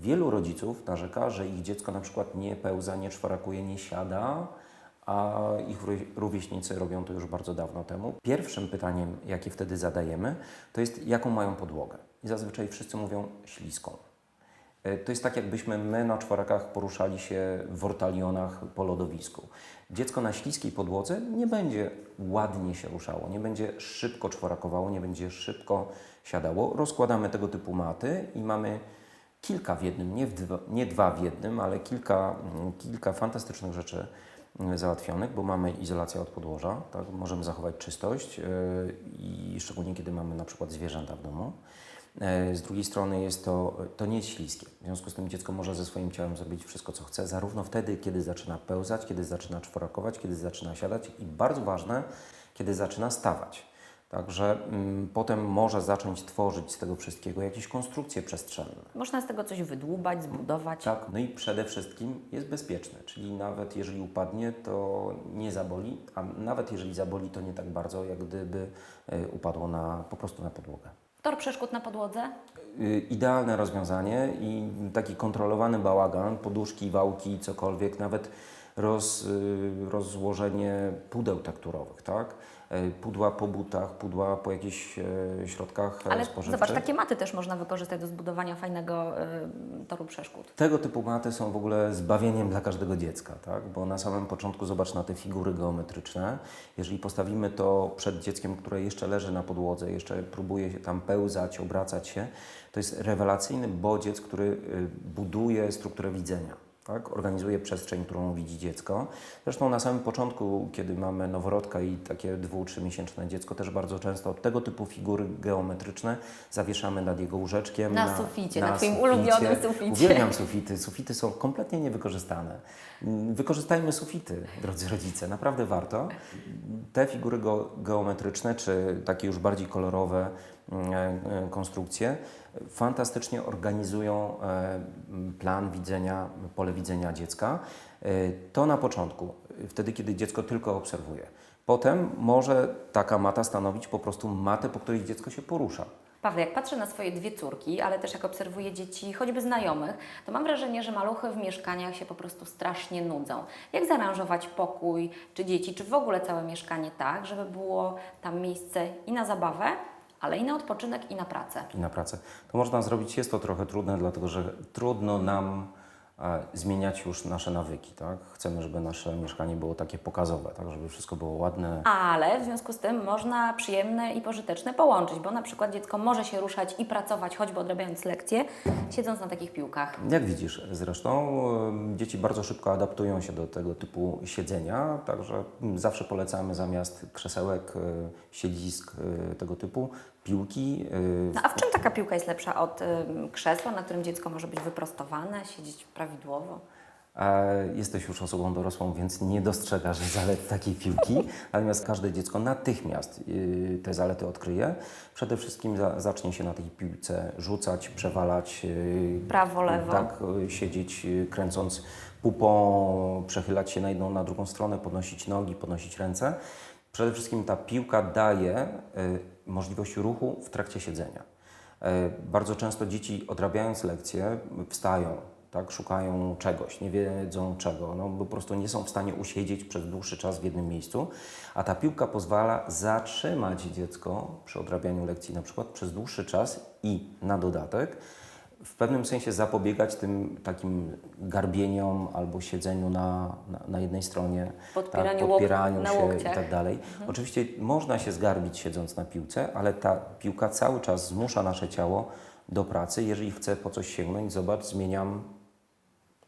Wielu rodziców narzeka, że ich dziecko na przykład nie pełza, nie czworakuje, nie siada, a ich ró- rówieśnicy robią to już bardzo dawno temu. Pierwszym pytaniem, jakie wtedy zadajemy, to jest jaką mają podłogę. I zazwyczaj wszyscy mówią śliską. E, To jest tak, jakbyśmy my na czworakach poruszali się w ortalionach po lodowisku. Dziecko na śliskiej podłodze nie będzie ładnie się ruszało, nie będzie szybko czworakowało, nie będzie szybko siadało. Rozkładamy tego typu maty i mamy kilka w jednym, nie, w dwa, nie dwa w jednym, ale kilka, mm, kilka fantastycznych rzeczy mm, załatwionych, bo mamy izolację od podłoża, tak? możemy zachować czystość yy, i szczególnie kiedy mamy na przykład zwierzęta w domu. E, Z drugiej strony jest to, to nie jest śliskie. W związku z tym dziecko może ze swoim ciałem zrobić wszystko, co chce, zarówno wtedy, kiedy zaczyna pełzać, kiedy zaczyna czworakować, kiedy zaczyna siadać i bardzo ważne, kiedy zaczyna stawać. Także mm, potem może zacząć tworzyć z tego wszystkiego jakieś konstrukcje przestrzenne. Można z tego coś wydłubać, zbudować. Tak, no i przede wszystkim jest bezpieczny, czyli nawet jeżeli upadnie, to nie zaboli, a nawet jeżeli zaboli, to nie tak bardzo, jak gdyby e, upadło na, po prostu na podłogę. Tor przeszkód na podłodze. Y, idealne rozwiązanie i taki kontrolowany bałagan, poduszki, wałki, cokolwiek, nawet roz, y, rozłożenie pudeł tekturowych, tak? Y, Pudła po butach, pudła po jakichś e, środkach e, Ale spożywczych. zobacz, takie maty też można wykorzystać do zbudowania fajnego toru przeszkód. Tego typu maty są w ogóle zbawieniem dla każdego dziecka, tak? bo na samym początku zobacz na te figury geometryczne. Jeżeli postawimy to przed dzieckiem, które jeszcze leży na podłodze, jeszcze próbuje się tam pełzać, obracać się, to jest rewelacyjny bodziec, który buduje strukturę widzenia. Tak? Organizuje przestrzeń, którą widzi dziecko. Zresztą na samym początku, kiedy mamy noworodka i takie dwu, trzymiesięczne dziecko, też bardzo często tego typu figury geometryczne zawieszamy nad jego łóżeczkiem. Na suficie, na twoim ulubionym suficie. Uwielbiam sufity. Sufity są kompletnie niewykorzystane. Mm, Wykorzystajmy sufity, drodzy rodzice, naprawdę warto. Te figury geometryczne, czy takie już bardziej kolorowe mm, e, konstrukcje, fantastycznie organizują e, plan widzenia, pole widzenia dziecka. E, To na początku, wtedy kiedy dziecko tylko obserwuje. Potem może taka mata stanowić po prostu matę, po której dziecko się porusza. Paweł, jak patrzę na swoje dwie córki, ale też jak obserwuję dzieci, choćby znajomych, to mam wrażenie, że maluchy w mieszkaniach się po prostu strasznie nudzą. Jak zaaranżować pokój, czy dzieci, czy w ogóle całe mieszkanie tak, żeby było tam miejsce i na zabawę, ale i na odpoczynek, i na pracę? i na pracę. To można zrobić, jest to trochę trudne, dlatego że trudno nam zmieniać już nasze nawyki, tak? Chcemy, żeby nasze mieszkanie było takie pokazowe, tak? Żeby wszystko było ładne. Ale w związku z tym można przyjemne i pożyteczne połączyć, bo na przykład dziecko może się ruszać i pracować, choćby odrabiając lekcje, siedząc na takich piłkach. Jak widzisz zresztą, dzieci bardzo szybko adaptują się do tego typu siedzenia, także mm, zawsze polecamy zamiast krzesełek, e, siedzisk e, tego typu, piłki. e, No a w czym taka piłka jest lepsza od krzesła, na którym dziecko może być wyprostowane, siedzieć prawidłowo? E, Jesteś już osobą dorosłą, więc nie dostrzegasz zalet takiej piłki. Natomiast każde dziecko natychmiast y, te zalety odkryje. Przede wszystkim za, zacznie się na tej piłce rzucać, przewalać. y, Prawo, lewo. Tak, y, siedzieć y, kręcąc pupą, przechylać się na jedną, na drugą stronę, podnosić nogi, podnosić ręce. Przede wszystkim ta piłka daje y, możliwość ruchu w trakcie siedzenia. E, Bardzo często dzieci odrabiając lekcje wstają, tak, szukają czegoś, nie wiedzą czego, no, po prostu nie są w stanie usiedzieć przez dłuższy czas w jednym miejscu, a ta piłka pozwala zatrzymać dziecko przy odrabianiu lekcji na przykład przez dłuższy czas i na dodatek w pewnym sensie zapobiegać tym takim garbieniom albo siedzeniu na, na, na jednej stronie, Podpieraniu tak, podpieraniu się i tak dalej. Oczywiście można się zgarbić siedząc na piłce, ale ta piłka cały czas zmusza nasze ciało do pracy. Jeżeli chcę po coś sięgnąć, zobacz, zmieniam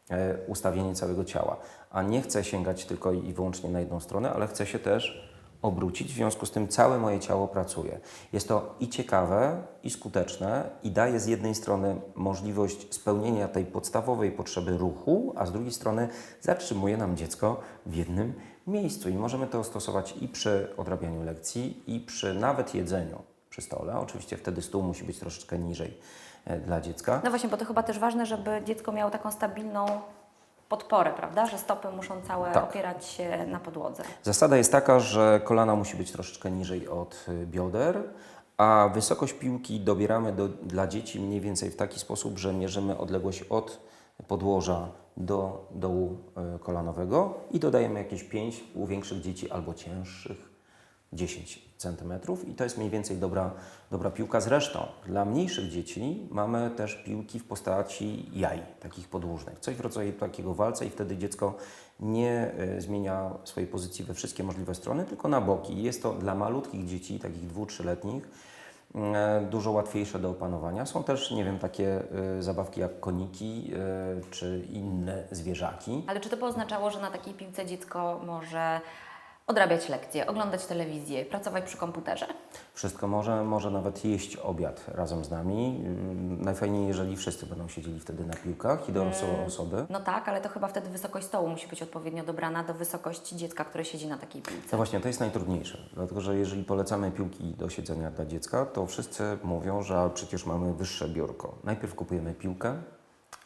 e, ustawienie całego ciała. A nie chcę sięgać tylko i wyłącznie na jedną stronę, ale chcę się też obrócić, w związku z tym całe moje ciało pracuje. Jest to i ciekawe, i skuteczne, i daje z jednej strony możliwość spełnienia tej podstawowej potrzeby ruchu, a z drugiej strony zatrzymuje nam dziecko w jednym miejscu. I możemy to stosować i przy odrabianiu lekcji, i przy nawet jedzeniu przy stole. Oczywiście wtedy stół musi być troszeczkę niżej e, dla dziecka. No właśnie, bo to chyba też ważne, żeby dziecko miało taką stabilną podporę, prawda? Że stopy muszą całe Tak. opierać się na podłodze. Zasada jest taka, że kolana musi być troszeczkę niżej od y, bioder, A wysokość piłki dobieramy do, dla dzieci mniej więcej w taki sposób, że mierzymy odległość od podłoża do dołu e, kolanowego i dodajemy jakieś 5 u większych dzieci albo cięższych 10 cm i to jest mniej więcej dobra, dobra piłka. Zresztą dla mniejszych dzieci mamy też piłki w postaci jaj, takich podłużnych. Coś w rodzaju takiego walca i wtedy dziecko nie e, zmienia swojej pozycji we wszystkie możliwe strony, tylko na boki. Jest to dla malutkich dzieci, takich dwu, trzyletnich, e, dużo łatwiejsze do opanowania. Są też, nie wiem, takie e, zabawki jak koniki e, czy inne zwierzaki. Ale czy to by oznaczało, że na takiej piłce dziecko może odrabiać lekcje, oglądać telewizję, pracować przy komputerze? Wszystko może, może nawet jeść obiad razem z nami. Ym, Najfajniej, jeżeli wszyscy będą siedzieli wtedy na piłkach i dorosłe osoby. No tak, ale to chyba wtedy wysokość stołu musi być odpowiednio dobrana do wysokości dziecka, które siedzi na takiej piłce. No właśnie, to jest najtrudniejsze, dlatego że jeżeli polecamy piłki do siedzenia dla dziecka, to wszyscy mówią, że przecież mamy wyższe biurko. Najpierw kupujemy piłkę,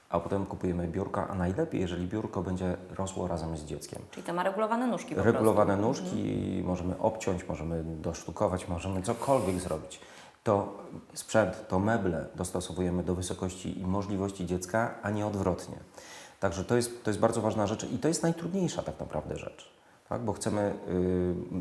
a potem kupujemy biurka, a najlepiej, jeżeli biurko będzie rosło razem z dzieckiem. Czyli to ma regulowane nóżki po regulowane nóżki, możemy obciąć, możemy dosztukować, możemy cokolwiek zrobić. To sprzęt, to meble dostosowujemy do wysokości i możliwości dziecka, a nie odwrotnie. Także to jest, to jest bardzo ważna rzecz i to jest najtrudniejsza tak naprawdę rzecz. Tak? Bo chcemy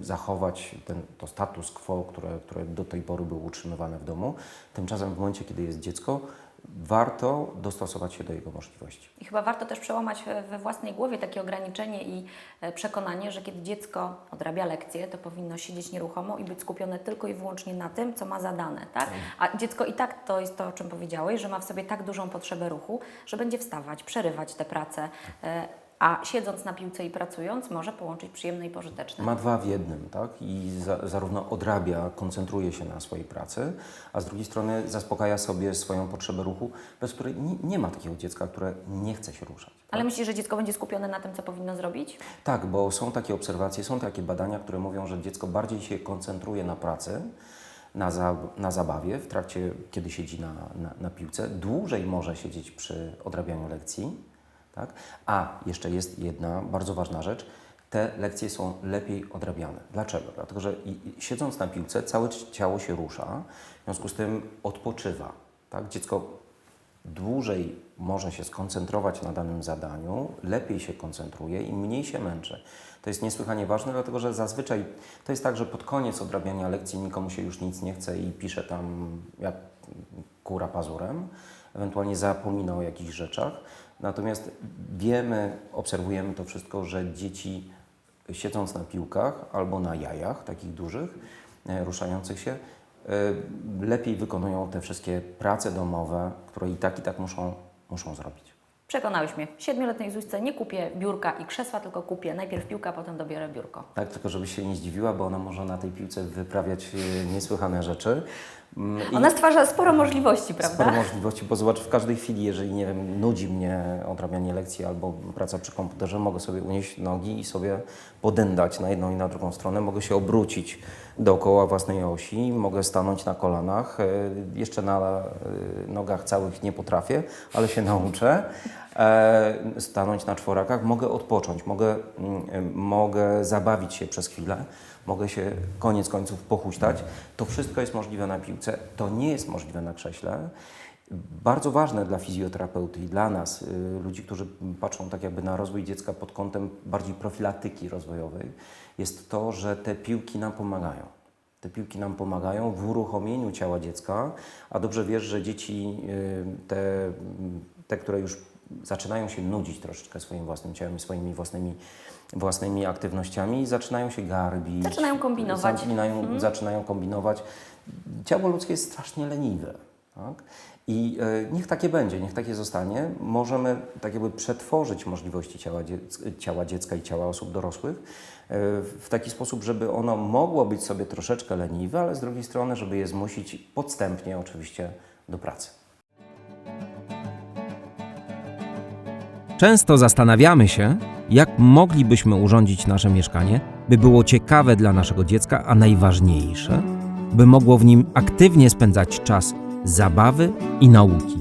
y, zachować ten, to status quo, które, które do tej pory było utrzymywane w domu. Tymczasem w momencie, kiedy jest dziecko, warto dostosować się do jego możliwości. I chyba warto też przełamać e, we własnej głowie takie ograniczenie i e, przekonanie, że kiedy dziecko odrabia lekcje, to powinno siedzieć nieruchomo i być skupione tylko i wyłącznie na tym, co ma zadane, tak? A dziecko i tak to jest to, o czym powiedziałeś, że ma w sobie tak dużą potrzebę ruchu, że będzie wstawać, przerywać tę pracę, e, a siedząc na piłce i pracując, może połączyć przyjemne i pożyteczne. Ma dwa w jednym, tak? I za, zarówno odrabia, koncentruje się na swojej pracy, a z drugiej strony zaspokaja sobie swoją potrzebę ruchu, bez której nie, nie ma takiego dziecka, które nie chce się ruszać. Ale myślisz, że dziecko będzie skupione na tym, co powinno zrobić? Tak, bo są takie obserwacje, są takie badania, które mówią, że dziecko bardziej się koncentruje na pracy, na, za, na zabawie, w trakcie, kiedy siedzi na, na, na piłce, dłużej może siedzieć przy odrabianiu lekcji. Tak? A jeszcze jest jedna bardzo ważna rzecz. Te lekcje są lepiej odrabiane. Dlaczego? Dlatego, że siedząc na piłce, całe ciało się rusza, w związku z tym odpoczywa. Tak? Dziecko dłużej może się skoncentrować na danym zadaniu, lepiej się koncentruje i mniej się męczy. To jest niesłychanie ważne, dlatego że zazwyczaj to jest tak, że pod koniec odrabiania lekcji nikomu się już nic nie chce i pisze tam jak kura pazurem, ewentualnie zapomina o jakichś rzeczach. Natomiast wiemy, obserwujemy to wszystko, że dzieci siedząc na piłkach albo na jajach takich dużych, e, ruszających się, e, lepiej wykonują te wszystkie prace domowe, które i tak i tak muszą, muszą zrobić. Przekonałeś mnie. Siedmioletniej Zuśce nie kupię biurka i krzesła, tylko kupię najpierw piłkę, a potem dobiorę biurko. Tak, tylko żebyś się nie zdziwiła, bo ona może na tej piłce wyprawiać e, niesłychane rzeczy. Mm, i- Ona stwarza sporo możliwości, prawda? Sporo możliwości, bo zobacz, w każdej chwili, jeżeli, nie wiem, nudzi mnie odrabianie lekcji albo praca przy komputerze, mogę sobie unieść nogi i sobie podędać na jedną i na drugą stronę. Mogę się obrócić dookoła własnej osi, mogę stanąć na kolanach. E, Jeszcze na e, nogach całych nie potrafię, ale się nauczę. E, Stanąć na czworakach, mogę odpocząć, mogę, mm, mogę zabawić się przez chwilę mogę się koniec końców pochuśtać. To wszystko jest możliwe na piłce, to nie jest możliwe na krześle. Bardzo ważne dla fizjoterapeuty i dla nas, y, ludzi, którzy patrzą tak jakby na rozwój dziecka pod kątem bardziej profilaktyki rozwojowej, jest to, że te piłki nam pomagają. Te piłki nam pomagają w uruchomieniu ciała dziecka, a dobrze wiesz, że dzieci, y, te, te które już zaczynają się nudzić troszeczkę swoim własnym ciałem, swoimi własnymi, własnymi aktywnościami, zaczynają się garbić. Zaczynają kombinować. Zaczynają, zaczynają kombinować. Ciało ludzkie jest strasznie leniwe. Tak? I e, niech takie będzie, niech takie zostanie. Możemy tak jakby przetworzyć możliwości ciała, ciała dziecka i ciała osób dorosłych e, w taki sposób, żeby ono mogło być sobie troszeczkę leniwe, ale z drugiej strony, żeby je zmusić podstępnie oczywiście do pracy. Często zastanawiamy się, jak moglibyśmy urządzić nasze mieszkanie, by było ciekawe dla naszego dziecka, a najważniejsze, by mogło w nim aktywnie spędzać czas zabawy i nauki.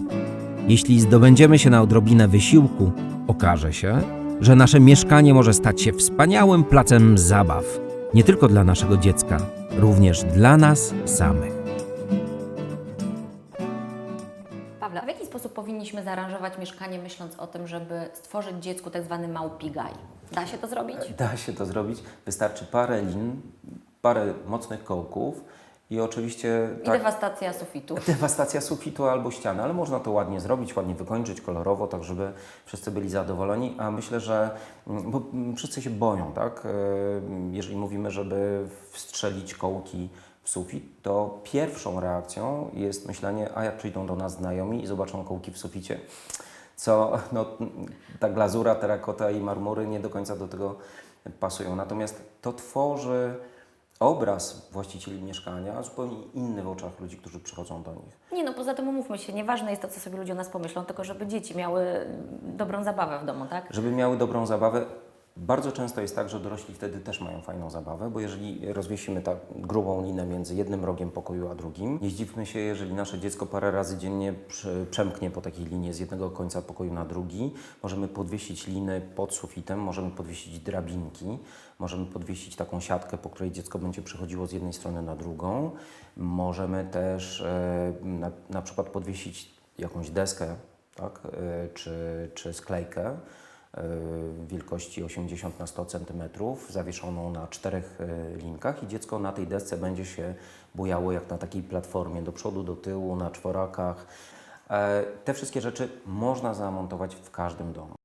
Jeśli zdobędziemy się na odrobinę wysiłku, okaże się, że nasze mieszkanie może stać się wspaniałym placem zabaw, nie tylko dla naszego dziecka, również dla nas samych. Sposób powinniśmy zaaranżować mieszkanie, myśląc o tym, żeby stworzyć dziecku tak zwany małpigaj? Da się to zrobić? Da się to zrobić. Wystarczy parę lin, parę mocnych kołków i oczywiście I tak, dewastacja sufitu. dewastacja sufitu albo ściany, ale można to ładnie zrobić, ładnie wykończyć kolorowo, tak żeby wszyscy byli zadowoleni. A myślę, że mm, bo mm, wszyscy się boją, tak? E, Jeżeli mówimy, żeby wstrzelić kołki w sufit, to pierwszą reakcją jest myślenie, a jak przyjdą do nas znajomi i zobaczą kołki w suficie, co no, ta glazura, terakota i marmury nie do końca do tego pasują. Natomiast to tworzy obraz właścicieli mieszkania zupełnie inny w oczach ludzi, którzy przychodzą do nich. Nie no, poza tym umówmy się, nieważne jest to, co sobie ludzie o nas pomyślą, tylko żeby dzieci miały dobrą zabawę w domu, tak? Żeby miały dobrą zabawę. Bardzo często jest tak, że dorośli wtedy też mają fajną zabawę, bo jeżeli rozwiesimy tak grubą linę między jednym rogiem pokoju a drugim, nie zdziwmy się, jeżeli nasze dziecko parę razy dziennie przemknie po takiej linie z jednego końca pokoju na drugi. Możemy podwiesić liny pod sufitem, możemy podwiesić drabinki, możemy podwiesić taką siatkę, po której dziecko będzie przechodziło z jednej strony na drugą. Możemy też e, na, na przykład podwiesić jakąś deskę, tak, e, czy, czy sklejkę wielkości 80 na 100 cm, zawieszoną na czterech e, linkach i dziecko na tej desce będzie się bujało jak na takiej platformie, do przodu, do tyłu, na czworakach. E, Te wszystkie rzeczy można zamontować w każdym domu.